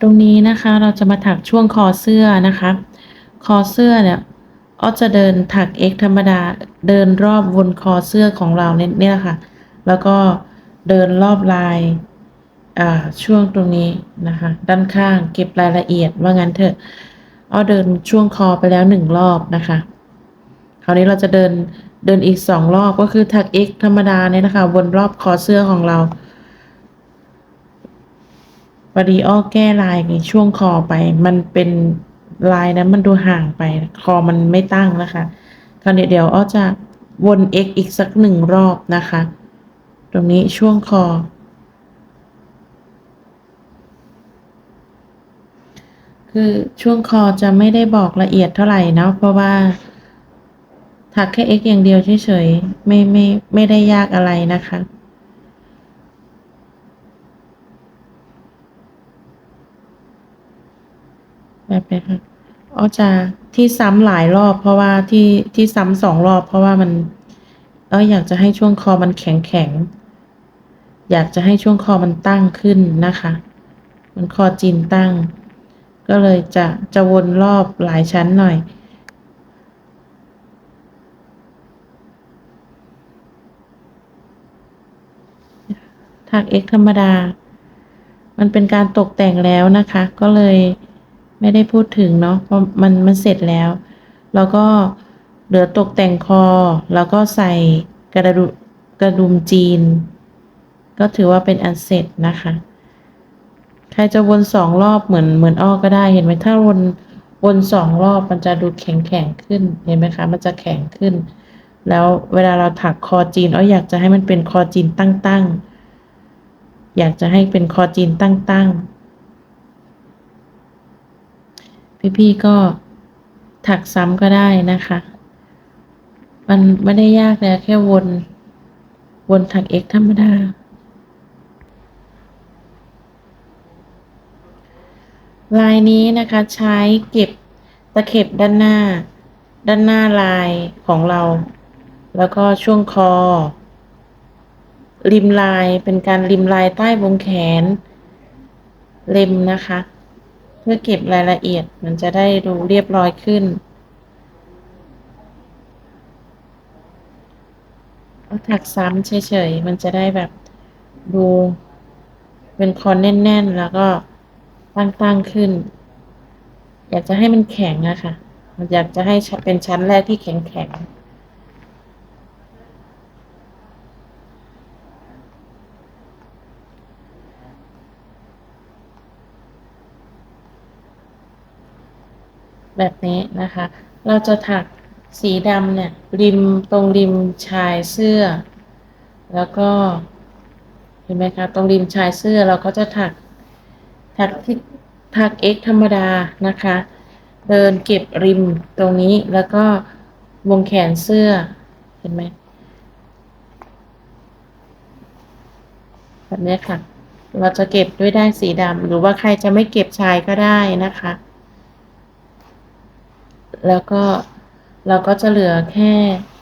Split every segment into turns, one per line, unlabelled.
ตรงนี้นะคะเราจะมาถักช่วงคอเสื้อนะคะ คอเสื้อเนี่ยอ้อจะเดินถัก x ธรรมดาเดินรอบวนคอเสื้อของเราเนี่ยแหละค่ะ แล้วก็เดินรอบลายอ่าช่วงตรงนี้นะคะ ด้านข้างเก็บรายละเอียดว่างั้นเถอะอ้อเดินช่วงคอไปแล้วหนึ่งรอบนะคะ คราวนี้เราจะเดินเดินอีกสองรอบก็คือถัก x ธรรมดาเนี่ยนะคะวนรอบคอเสื้อของเรา พอดีอ้อแก้ลายในช่วงคอไป มันเป็นลายนั้นมันดูห่างไป คอมันไม่ตั้งนะคะคราวนี้เดี๋ยวอ้อจะวน x อีกสักหนึ่งรอบนะคะ ตรงนี้ช่วงคอ คือช่วงคอจะไม่ได้บอกละเอียดเท่าไหร่นะเพราะว่าถักแค่ x อย่างเดียวเฉยๆไม่ไม่ไม่ได้ยากอะไรนะคะ แบบนี้ค่ะ อ้อจะที่ซ้ำหลายรอบเพราะว่าที่ที่ซ้ำสองรอบเพราะว่ามันเอออยากจะให้ช่วงคอมันแข็งแข็งอยากจะให้ช่วงคอมันตั้งขึ้นนะคะ มันคอจีนตั้ง ก็เลยจะจะวนรอบหลายชั้นหน่อย ถัก x ธรรมดา มันเป็นการตกแต่งแล้วนะคะ ก็เลย ไม่ได้พูดถึงเนาะเพราะมันมันเสร็จแล้ว แล้วก็เหลือตกแต่งคอ แล้วก็ใส่กระดุกระดุมจีน ก็ถือว่าเป็นอันเสร็จนะคะ ใครจะวนสองรอบเหมือนเหมือนอ้อก็ได้เห็นไหมถ้าวนวนสองรอบมันจะดูแข็งแข็งขึ้นเห็นไหมคะมันจะแข็งขึ้น แล้วเวลาเราถักคอจีนอ้ออยากจะให้มันเป็นคอจีนตั้งๆอยากจะให้เป็นคอจีนตั้งๆ พี่ๆก็ถักซ้ำก็ได้นะคะ มันไม่ได้ยากเลยแค่วน วนถัก x ธรรมดา ลายนี้นะคะใช้เก็บตะเข็บด้านหน้า ด้านหน้าลายของเรา แล้วก็ช่วงคอ ริมลายเป็นการริมลายใต้วงแขน เล็มนะคะ เพื่อเก็บรายละเอียดมันจะได้ดูเรียบร้อยขึ้นเอาถักซ้ำเฉยๆ มันจะได้แบบดูเป็นคอนแน่นๆ แล้วก็ตั้งๆขึ้น อยากจะให้มันแข็งอะค่ะ อยากจะให้เป็นชั้นแรกที่แข็งๆ แบบนี้นะคะ เราจะถักสีดำเนี่ยริมตรงริมชายเสื้อ แล้วก็เห็นไหมคะตรงริมชายเสื้อเราก็จะถักถักที่ถัก x ธรรมดานะคะ เดินเก็บริมตรงนี้แล้วก็วงแขนเสื้อเห็นไหมแบบนี้ค่ะ เราจะเก็บด้วยได้ายสีดำหรือว่าใครจะไม่เก็บชายก็ได้นะคะ แล้วก็เราก็จะเหลือแค่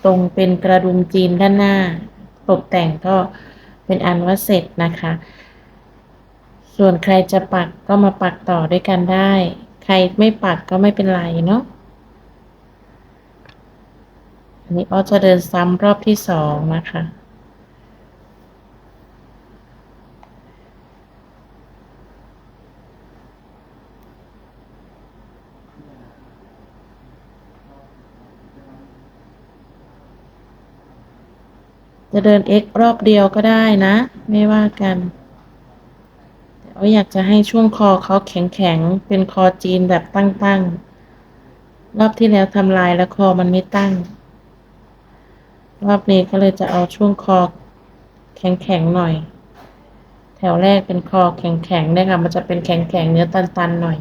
ตรงเป็นกระดุมจีนด้านหน้า ตกแต่งก็เป็นอันว่าเสร็จนะคะ ส่วนใครจะปักก็มาปักต่อด้วยกันได้ ใครไม่ปักก็ไม่เป็นไรเนาะอันนี้อ้อจะเดินซ้ำรอบที่สองนะคะ จะเดิน x รอบเดียวก็ได้นะ ไม่ว่ากันแต่ว่าอยากจะให้ช่วงคอเขาแข็งๆ เป็นคอจีนแบบตั้งๆ รอบที่แล้วทำลายแล้วคอมันไม่ตั้ง รอบนี้ก็เลยจะเอาช่วงคอแข็งๆหน่อย แถวแรกเป็นคอแข็งๆเนี่ยค่ะ มันจะเป็นแข็งๆเนื้อตันๆหน่อย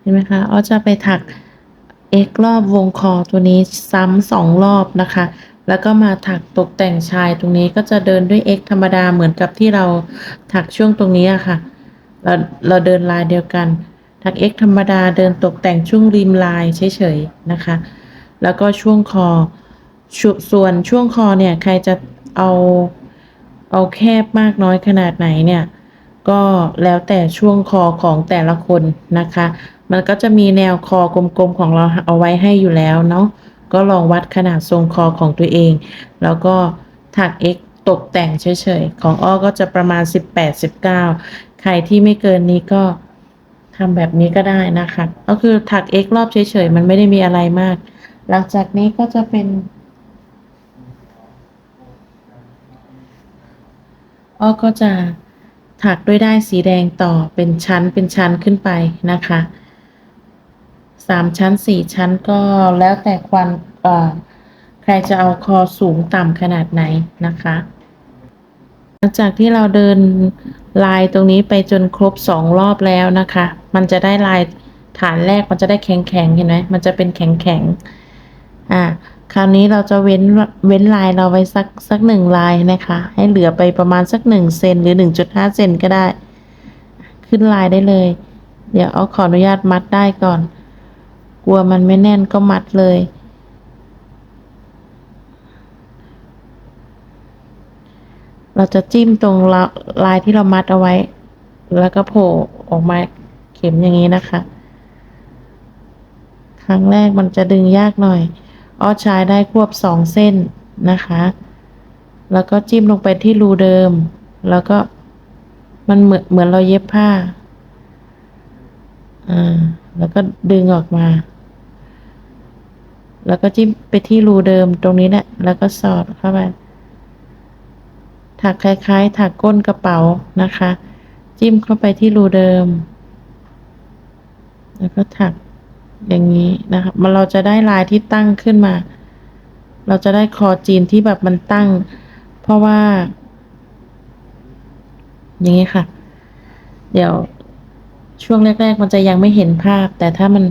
เห็นไหมคะอ้อจะไปถัก x รอบวงคอตัวนี้ซ้ำสองรอบนะคะ แล้วก็มาถักตกแต่งชายตรงนี้ก็จะเดินด้วย x ธรรมดาเหมือนกับที่เราถักช่วงตรงนี้อะค่ะ เราเราเดินลายเดียวกัน ถัก x ธรรมดาเดินตกแต่งช่วงริมลายเฉยๆนะคะ แล้วก็ช่วงคอส่วนช่วงคอเนี่ยใครจะเอาเอาแคบมากน้อยขนาดไหนเนี่ยก็แล้วแต่ช่วงคอของแต่ละคนนะคะ มันก็จะมีแนวคอกลมๆของเราเอาไว้ให้อยู่แล้วเนาะก็ลองวัดขนาดทรงคอของตัวเอง แล้วก็ถัก X ตกแต่งเฉยๆ ของอ้อก็จะประมาณ 18-19 ใครที่ไม่เกินนี้ก็ทำแบบนี้ก็ได้นะคะ ก็คือถัก X รอบเฉยๆ มันไม่ได้มีอะไรมาก หลังจากนี้ก็จะเป็นอ้อก็จะถักด้วยได้ายสีแดงต่อเป็นชั้นเป็นชั้นขึ้นไปนะคะ สามชั้นสี่ชั้นก็แล้วแต่ความใครจะเอาคอสูงต่ำขนาดไหนนะคะ หลังจากที่เราเดินลายตรงนี้ไปจนครบสองรอบแล้วนะคะ มันจะได้ลายฐานแรกมันจะได้แข็งแข็งเห็นไหมมันจะเป็นแข็งแข็งอ่าคราวนี้เราจะเว้นเว้นลายเราไว้สักสักหนึ่งลายนะคะ ให้เหลือไปประมาณสักหนึ่งเซนหรือหนึ่งจุดห้าเซนก็ได้ ขึ้นลายได้เลย เดี๋ยวเอาขออนุญาตมัดได้ก่อน กลัวมันไม่แน่นก็มัดเลย เราจะจิ้มตรงลาลายที่เรามัดเอาไว้ แล้วก็โผล่ออกมาเข็มอย่างนี้นะคะ ครั้งแรกมันจะดึงยากหน่อย อ้อใช้ได้ควบสองเส้นนะคะ แล้วก็จิ้มลงไปที่รูเดิม แล้วก็มันเหมือนเหมือนเราเย็บผ้า อ่า แล้วก็ดึงออกมา แล้วก็จิ้มไปที่รูเดิมตรงนี้แหละ แล้วก็สอดเข้าไป ถักคล้ายๆ ถักก้นกระเป๋านะคะ จิ้มเข้าไปที่รูเดิม แล้วก็ถักอย่างนี้นะคะมันเราจะได้ลายที่ตั้งขึ้นมา เราจะได้คอจีนที่แบบมันตั้ง เพราะว่า อย่างนี้ค่ะ เดี๋ยวช่วงแรก ๆ มันจะยังไม่เห็นภาพ แต่ถ้ามัน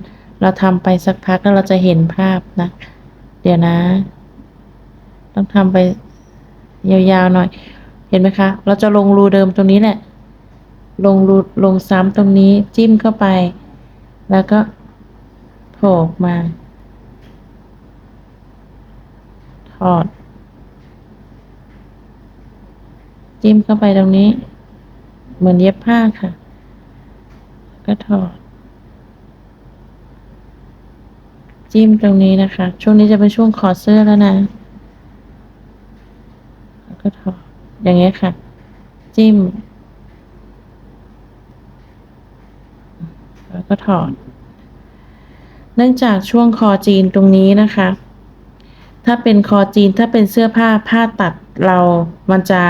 เราทำไปสักพักแล้วเราจะเห็นภาพนะ เดี๋ยวนะ ต้องทำไปยาวๆหน่อย เห็นไหมคะ เราจะลงรูเดิมตรงนี้แหละ ลงรูลงซ้ำตรงนี้จิ้มเข้าไป แล้วก็โผล่มา ถอด จิ้มเข้าไปตรงนี้ เหมือนเย็บผ้าค่ะ ก็ถอด จิ้มตรงนี้นะคะ ช่วงนี้จะเป็นช่วงขอเสื้อแล้วนะแล้วก็ถอดอย่างเงี้ยค่ะ จิ้ม แล้วก็ถอด เนื่องจากช่วงคอจีนตรงนี้นะคะ ถ้าเป็นคอจีนถ้าเป็นเสื้อผ้าผ้าตัดเรามันจะ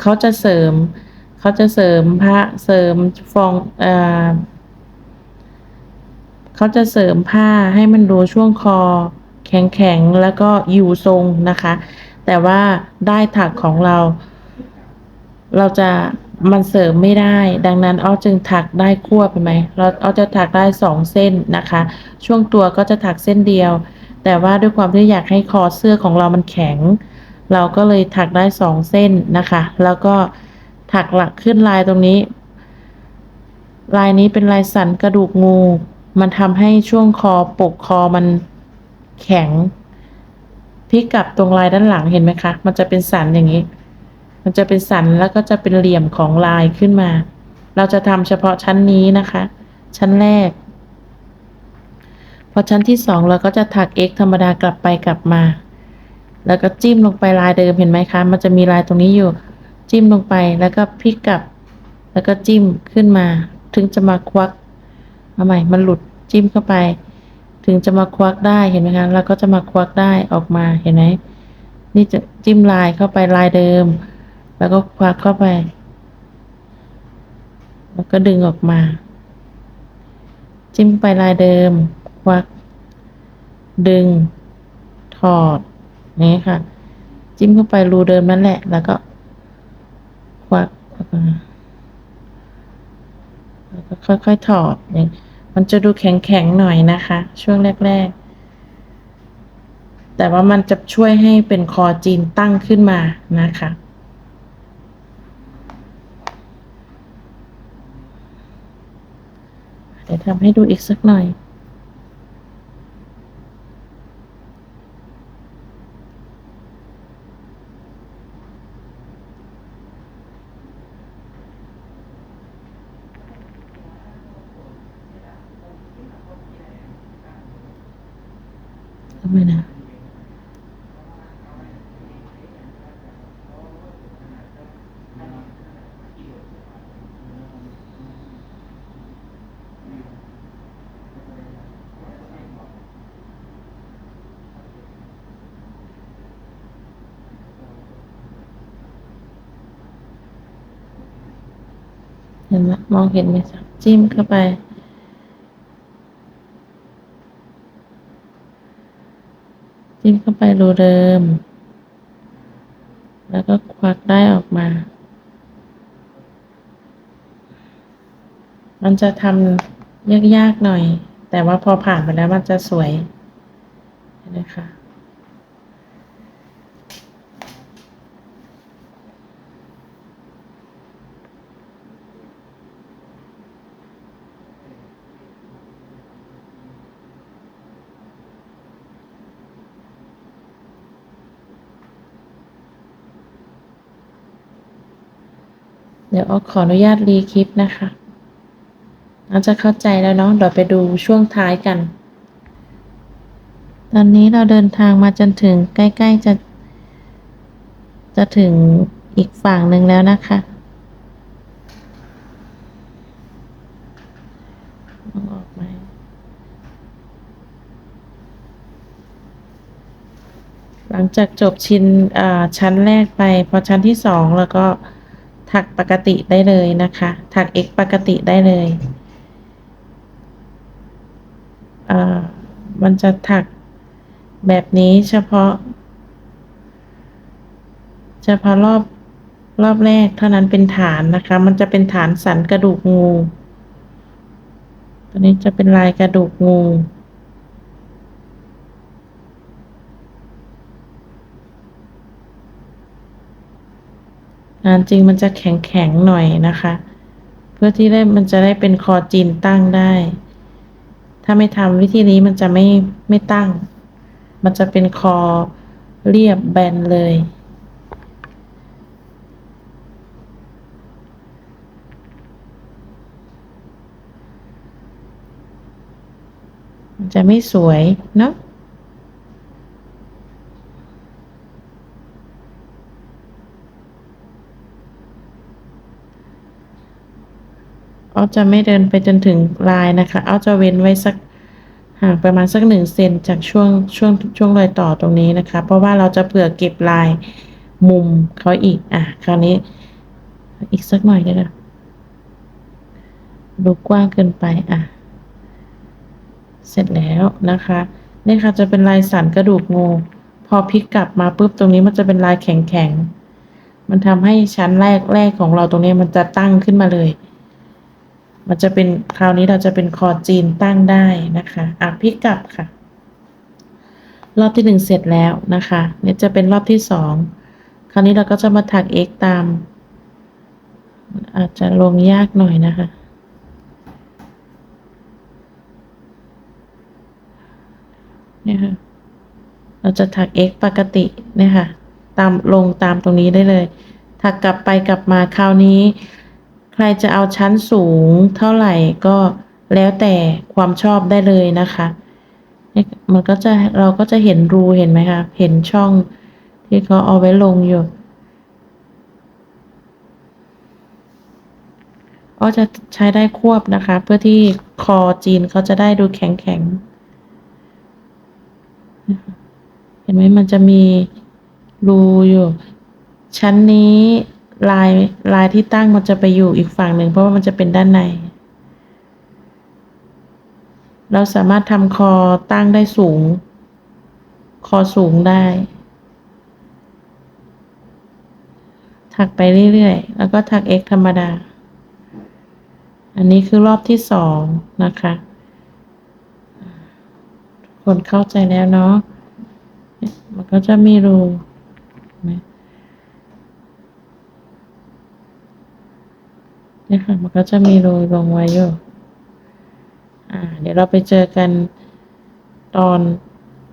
เขาจะเสริม เขาจะเสริมผ้าเสริมฟองเอ่อ เขาจะเสริมผ้าให้มันดูช่วงคอ แข็งๆ แล้วก็อยู่ทรงนะคะ แต่ว่าได้ถักของเรา เราจะมันเสริมไม่ได้ ดังนั้นอ้อจึงถักได้ควบเห็นไหมเราอ้อจะถักได้สองเส้นนะคะ ช่วงตัวก็จะถักเส้นเดียว แต่ว่าด้วยความที่อยากให้คอเสื้อของเรามันแข็ง เราก็เลยถักได้สองเส้นนะคะ แล้วก็ถักหลักขึ้นลายตรงนี้ ลายนี้เป็นลายสันกระดูกงู มันทำให้ช่วงคอปกคอมันแข็งพลิกกลับตรงลายด้านหลังเห็นไหมคะ มันจะเป็นสันอย่างนี้ มันจะเป็นสันแล้วก็จะเป็นเหลี่ยมของลายขึ้นมา เราจะทำเฉพาะชั้นนี้นะคะ ชั้นแรก พอชั้นที่สองเราก็จะถัก x ธรรมดากลับไปกลับมา แล้วก็จิ้มลงไปลายเดิมเห็นไหมคะ มันจะมีลายตรงนี้อยู่ จิ้มลงไปแล้วก็พลิกกลับ แล้วก็จิ้มขึ้นมา ถึงจะมาควัก เอาใหม่มันหลุดจิ้มเข้าไป ถึงจะมาควักได้เห็นไหมคะแล้วก็จะมาควักได้ออกมาเห็นไหมนี่จะจิ้มลายเข้าไปลายเดิม แล้วก็ควักเข้าไป แล้วก็ดึงออกมา จิ้มไปลายเดิม ควัก ดึง ถอดอย่างนี้ค่ะ จิ้มเข้าไปรูเดิมนั่นแหละ แล้วก็ควักออกมา แล้วก็ค่อยๆถอดอย่างมันจะดูแข็งๆหน่อยนะคะ ช่วงแรกๆ แต่ว่ามันจะช่วยให้เป็นคอจีนตั้งขึ้นมานะคะเดี๋ยวทำให้ดูอีกสักหน่อย เลยนะเห็นไหมมองเห็นไหมจิ้มเข้าไป จิ้มเข้าไปรูเดิม แล้วก็ควักได้ออกมา มันจะทำยากๆหน่อย แต่ว่าพอผ่านไปแล้วมันจะสวยนไหมคะ เดี๋ยวเอขออนุญาตรีคลิปนะคะเราจะเข้าใจแล้วเนาะเดี๋ยวไปดูช่วงท้ายกัน ตอนนี้เราเดินทางมาจนถึงใกล้ ๆ จะ จะถึงอีกฝั่งหนึ่งแล้วนะคะมองออกไหมหลังจากจบชิ้นอ่าชั้นแรกไป พอชั้นที่สองแล้วก็ ถักปกติได้เลยนะคะ ถัก x ปกติได้เลยอ่ามันจะถักแบบนี้เฉพาะ เฉพาะรอบรอบแรกเท่านั้นเป็นฐานนะคะ มันจะเป็นฐานสันกระดูกงู ตัวนี้จะเป็นลายกระดูกงู งานจริงมันจะแข็งแข็งหน่อยนะคะ เพื่อที่ได้มันจะได้เป็นคอจีนตั้งได้ ถ้าไม่ทำวิธีนี้มันจะไม่ไม่ตั้ง มันจะเป็นคอเรียบแบนเลย จะไม่สวยเนาะ เอาจะไม่เดินไปจนถึงลายนะคะ เอาจะเว้นไว้สักห่างประมาณสักหนึ่งเซนจากช่วงช่วงช่วงรอยต่อตรงนี้นะคะ เพราะว่าเราจะเผื่อเก็บลายมุมเขาอีกอะคราวนี้ อีกสักหน่อยก็ได้ดูกว้างเกินไปอะ เสร็จแล้วนะคะนี่ค่ะจะเป็นลายสันกระดูกงู พอพลิกกลับมาปุ๊บตรงนี้มันจะเป็นลายแข็งๆมันทำให้ชั้นแรกแรกของเราตรงนี้มันจะตั้งขึ้นมาเลย มันจะเป็นคราวนี้เราจะเป็นคอจีนตั้งได้นะคะอะพลิกกลับค่ะ รอบที่หนึ่งเสร็จแล้วนะคะเนี่ยจะเป็นรอบที่สองคราวนี้เราก็จะมาถัก x ตาม อาจจะลงยากหน่อยนะคะเนี่ยค่ะเราจะถัก x ปกติเนี่ยค่ะ ตามลงตามตรงนี้ได้เลย ถักกลับไปกลับมาคราวนี้ ใครจะเอาชั้นสูงเท่าไหร่ก็แล้วแต่ความชอบได้เลยนะคะมันก็จะเราก็จะเห็นรูเห็นไหมคะ เห็นช่องที่เขาเอาไว้ลงอยู่ก็จะใช้ได้ควบนะคะ เพื่อที่คอจีนเขาจะได้ดูแข็งแข็งเห็นไหมมันจะมีรูอยู่ ชั้นนี้ ลายลายที่ตั้งมันจะไปอยู่อีกฝั่งหนึ่งเพราะว่ามันจะเป็นด้านใน เราสามารถทำคอตั้งได้สูง คอสูงได้ ถักไปเรื่อยๆ แล้วก็ถัก x ธรรมดา อันนี้คือรอบที่สองนะคะคนเข้าใจแล้วเนาะ มันก็จะมีรูไหม เนี่ยค่ะมันก็จะมีโรยลงไว้อยู่อ่า เดี๋ยวเราไปเจอกันตอน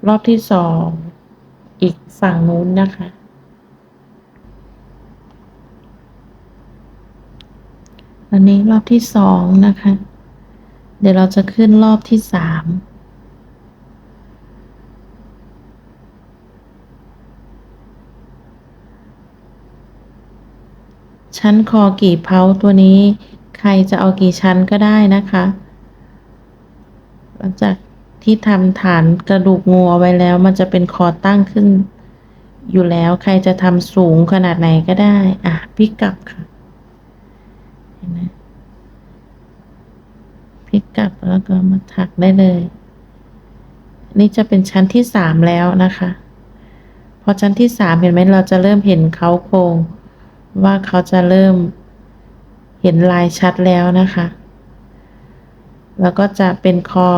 รอบที่สองอีกฝั่งนู้นนะคะ อันนี้รอบที่สองนะคะ เดี๋ยวเราจะขึ้นรอบที่สาม ชั้นคอกี่เพาตัวนี้ ใครจะเอากี่ชั้นก็ได้นะคะ หลังจากที่ทำฐานกระดูกงูเอาไว้แล้ว มันจะเป็นคอตั้งขึ้น อยู่แล้วใครจะทำสูงขนาดไหนก็ได้ อะพลิกกลับค่ะเห็นไหมพลิกกลับแล้วก็มาถักได้เลยนี่จะเป็นชั้นที่สามแล้วนะคะ พอชั้นที่สามเห็นไหมเราจะเริ่มเห็นเขาโครง ว่าเขาจะเริ่มเห็นลายชัดแล้วนะคะ แล้วก็จะเป็นคอ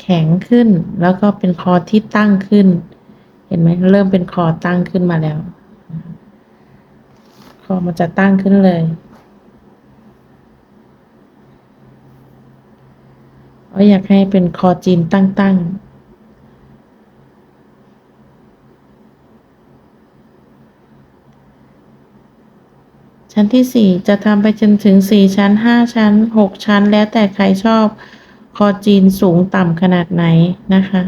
แข็งขึ้น แล้วก็เป็นคอที่ตั้งขึ้น เห็นไหมเริ่มเป็นคอตั้งขึ้นมาแล้ว คอมันจะตั้งขึ้นเลยเราอยากให้เป็นคอจีนตั้งๆ ชั้นที่สี่จะทำไปจนถึงสี่ชั้นห้าชั้นหกชั้น แล้วแต่ใครชอบคอจีนสูงต่ำขนาดไหนนะคะ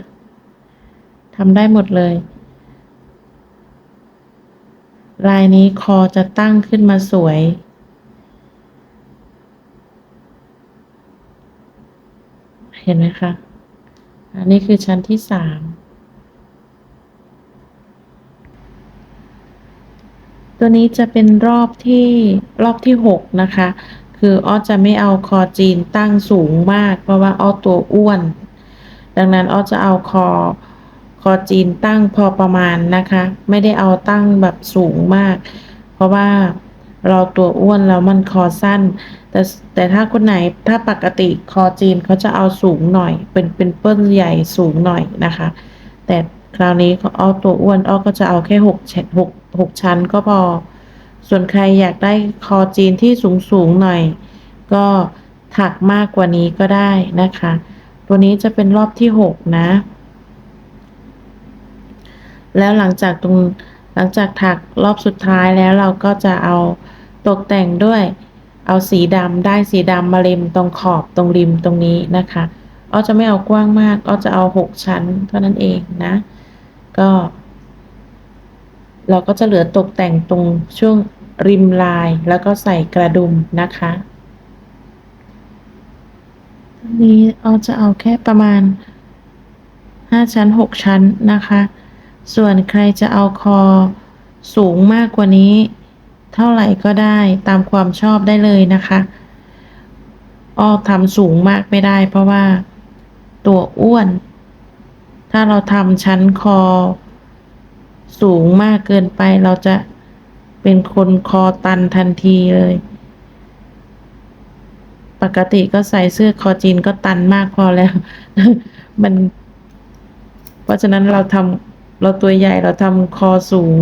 ทำได้หมดเลย ลายนี้คอจะตั้งขึ้นมาสวย เห็นไหมคะ อันนี้คือชั้นที่สาม ตัวนี้จะเป็นรอบที่รอบที่หกนะคะ คืออ้อจะไม่เอาคอจีนตั้งสูงมาก เพราะว่าอ้อตัวอ้วน ดังนั้นอ้อจะเอาคอคอจีนตั้งพอประมาณนะคะ ไม่ได้เอาตั้งแบบสูงมาก เพราะว่าเราตัวอ้วนแล้วมันคอสั้น แต่แต่ถ้าคนไหนถ้าปกติคอจีนเขาจะเอาสูงหน่อย เป็นเป็นเปิ้ลใหญ่สูงหน่อยนะคะ แต่ คราวนี้เขาเอาตัวอ้วนอ้อก็จะเอาแค่หกชั้นหกหกชั้นก็พอ ส่วนใครอยากได้คอจีนที่สูงสูงหน่อย ก็ถักมากกว่านี้ก็ได้นะคะ ตัวนี้จะเป็นรอบที่หกนะ แล้วหลังจากตรงหลังจากถักรอบสุดท้ายแล้วเราก็จะเอาตกแต่งด้วย เอาสีดำได้สีดำมาเล็มตรงขอบตรงริมตรงนี้นะคะอ้อจะไม่เอากว้างมากอ้อจะเอาหกชั้นเท่านั้นเองนะ ก็ เราก็จะเหลือตกแต่งตรงช่วงริมลายแล้วก็ใส่กระดุมนะคะอันนี้อ้อจะเอาแค่ประมาณห้าชั้นหกชั้นนะคะ ส่วนใครจะเอาคอสูงมากกว่านี้ เท่าไหร่ก็ได้ตามความชอบได้เลยนะคะอ้อทำสูงมากไม่ได้เพราะว่าตัวอ้วน ถ้าเราทำชั้นคอ สูงมากเกินไปเราจะเป็นคนคอตันทันทีเลย ปกติก็ใส่เสื้อคอจีนก็ตันมากพอแล้ว มัน เพราะฉะนั้นเราทำเราตัวใหญ่เราทำคอสูง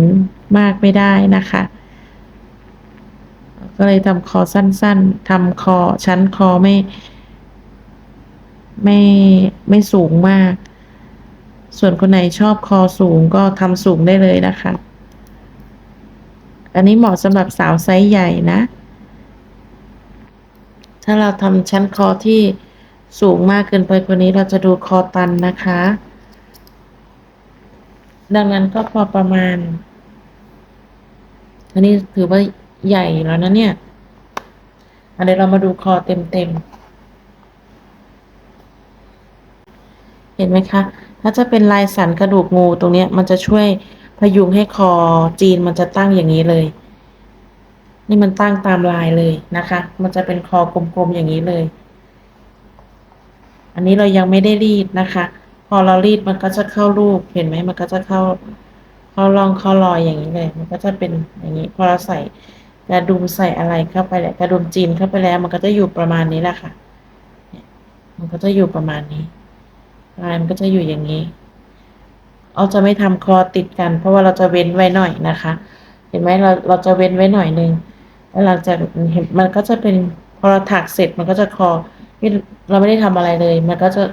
มากไม่ได้นะคะ ก็เลยทำคอสั้นๆทำคอชั้นคอไม่ ไม่ไม่สูงมาก ส่วนคนไหนชอบคอสูงก็ทำสูงได้เลยนะคะ อันนี้เหมาะสำหรับสาวไซส์ใหญ่นะ ถ้าเราทำชั้นคอที่สูงมากเกินไปกว่านี้เราจะดูคอตันนะคะ ดังนั้นก็พอประมาณ อันนี้ถือว่าใหญ่แล้วนะเนี่ยอันนี้เรามาดูคอเต็มๆเห็นไหมคะ ถ้าจะเป็นลายสันกระดูกงูตรงเนี้ยมันจะช่วยพยุงให้คอจีนมันจะตั้งอย่างนี้เลย นี่มันตั้งตามลายเลยนะคะ มันจะเป็นคอกลมๆอย่างนี้เลย อันนี้เรายังไม่ได้รีดนะคะ พอเรารีดมันก็จะเข้ารูปเห็นไหมมันก็จะเข้าเข้าร่องเข้ารอยอย่างนี้เลย มันก็จะเป็นอย่างนี้ พอเราใส่กระดุมใส่อะไรเข้าไปแหละกระดุมจีนเข้าไปแล้ว มันก็จะอยู่ประมาณนี้แหละค่ะเนี่ยมันก็จะอยู่ประมาณนี้ ลายมันก็จะอยู่อย่างนี้เอาจะไม่ทำคอติดกัน เพราะว่าเราจะเว้นไว้หน่อยนะคะ เห็นไหมเราเราจะเว้นไว้หน่อยนึงแล้วหลังจากเห็นมันก็จะเป็นพอเราถักเสร็จมันก็จะคอที่เราไม่ได้ทำอะไรเลย มันก็จะ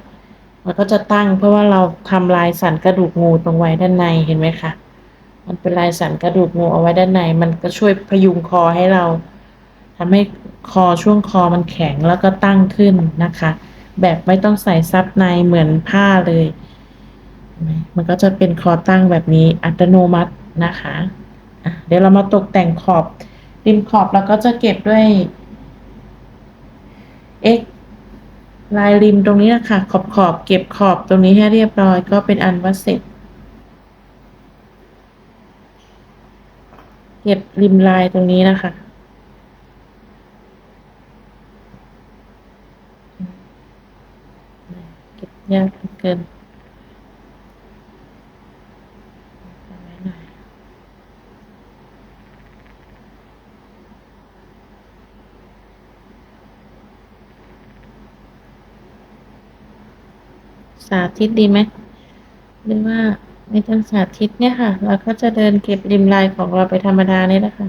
มันก็จะตั้ง เพราะว่าเราทำลายสันกระดูกงูตรงไว้ด้านในเห็นไหมคะมันเป็นลายสันกระดูกงูเอาไว้ด้านใน มันก็ช่วยพยุงคอให้เราทำให้คอช่วงคอมันแข็งแล้วก็ตั้งขึ้นนะคะ แบบไม่ต้องใส่ซับในเหมือนผ้าเลย มันก็จะเป็นคอตั้งแบบนี้อัตโนมัตินะคะะเดี๋ยวเรามาตกแต่งขอบริมขอบเราก็จะเก็บด้วย x ลายริมตรงนี้นะคะขอบขอบเก็บขอบตรงนี้ให้เรียบร้อยก็เป็นอันว่าเสร็จ เก็บริมลายตรงนี้นะคะ เก็บ ยากเกินเอาไว้หน่อยสาธิตดีไหมหรือว่าไม่ต้องสาธิตเนี่ยค่ะ เราก็จะเดินเก็บริมลายของเราไปธรรมดาเนี่ยแหละค่ะ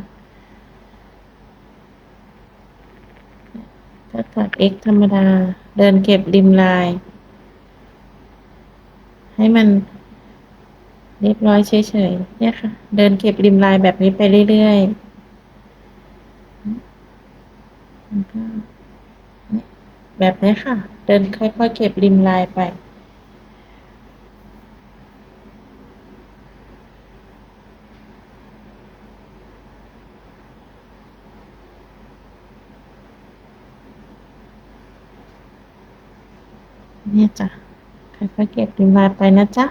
ถ้าตัด x ธรรมดา เดินเก็บริมลาย ให้มันเรียบร้อยเฉยๆเนี่ยค่ะ เดินเก็บริมลายแบบนี้ไปเรื่อยๆแบบนี้ค่ะ เดินค่อยๆเก็บริมลายไปเนี่ยจ้ะ ค่อยๆเก็บริมลายไปนะจ๊ะ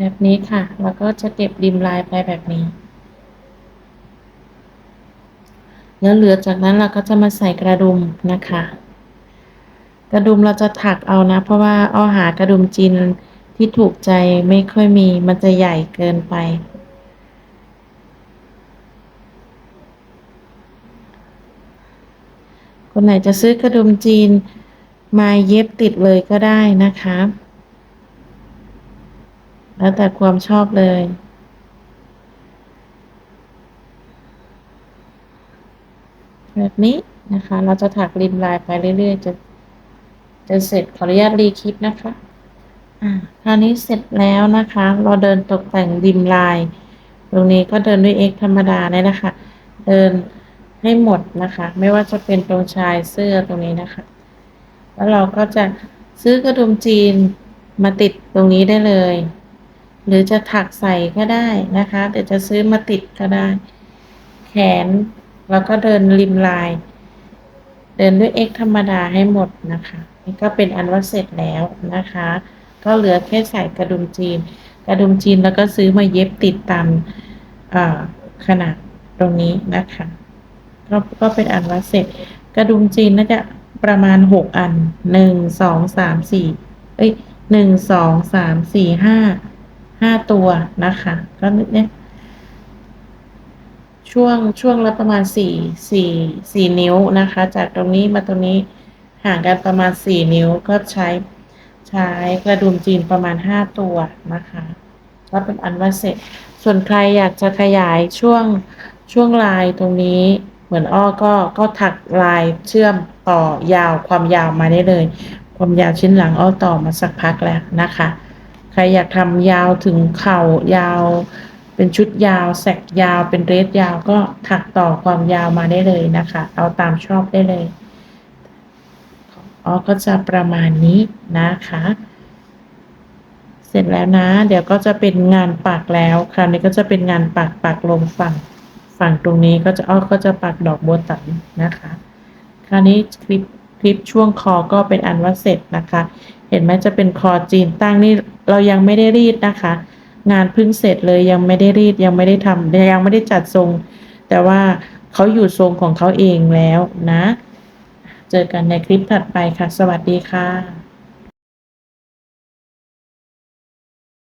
แบบนี้ค่ะ แล้วก็จะเก็บริมลายไปแบบนี้ แล้วเหลือจากนั้นเราก็จะมาใส่กระดุมนะคะ กระดุมเราจะถักเอานะ เพราะว่าอ้อหากระดุมจีนที่ถูกใจไม่ค่อยมีมันจะใหญ่เกินไป คนไหนจะซื้อกระดุมจีนมาเย็บติดเลยก็ได้นะคะ แล้วแต่ความชอบเลย แบบนี้นะคะ เราจะถักริมลายไปเรื่อยๆจะจะเสร็จขออนุญาตรีคลิปนะคะอ่าคราวนี้เสร็จแล้วนะคะ เราเดินตกแต่งริมลาย ตรงนี้ก็เดินด้วย x ธรรมดาเนี่ยนะคะ เดินให้หมดนะคะ ไม่ว่าจะเป็นตรงชายเสื้อตรงนี้นะคะ แล้วเราก็จะซื้อกระดุมจีนมาติดตรงนี้ได้เลย หรือจะถักใส่ก็ได้นะคะเดี๋ยวจะซื้อมาติดก็ได้ แขน แล้วก็เดินริมลาย เดินด้วย x ธรรมดาให้หมดนะคะ นี่ก็เป็นอันว่าเสร็จแล้วนะคะ ก็เหลือแค่ใส่กระดุมจีน กระดุมจีนแล้วก็ซื้อมาเย็บติดตามขนาดตรงนี้นะคะก็ก็เป็นอันว่าเสร็จ กระดุมจีนน่าจะประมาณหกอันหนึ่งสองสามสี่เอ้ยหนึ่งสองสามสี่ห้าห้าตัวนะคะ ก็เนี่ย ช่วงช่วงละประมาณสี่สี่สี่นิ้วนะคะ จากตรงนี้มาตรงนี้ห่างกันประมาณสี่นิ้วก็ใช้ใช้กระดุมจีนประมาณห้าตัวนะคะก็เป็นอันว่าเสร็จ ส่วนใครอยากจะขยายช่วงช่วงลายตรงนี้เหมือนอ้อก็ก็ถักลายเชื่อมต่อยาวความยาวมาได้เลย ความยาวชิ้นหลังอ้อต่อมาสักพักแล้วนะคะ ใครอยากทำยาวถึงเข่ายาว เป็นชุดยาว แสกยาวเป็นเรสยาวก็ถักต่อความยาวมาได้เลยนะคะ เอาตามชอบได้เลยอ๋อก็จะประมาณนี้นะคะ เสร็จแล้วนะ เดี๋ยวก็จะเป็นงานปักแล้ว คราวนี้ก็จะเป็นงานปักปักลงฝั่งฝั่งตรงนี้ก็จะอ้อก็จะปักดอกบัวตันนะคะ คราวนี้คลิปคลิปช่วงคอก็เป็นอันว่าเสร็จนะคะ เห็นไหมจะเป็นคอจีนตั้งนี่เรายังไม่ได้รีดนะคะ งานเพิ่งเสร็จเลยยังไม่ได้รีดยังไม่ได้ทำยังไม่ได้จัดทรง แต่ว่าเขาอยู่ทรงของเขาเองแล้วนะ เจอกันในคลิปถัดไปค่ะ สวัสดีค่ะ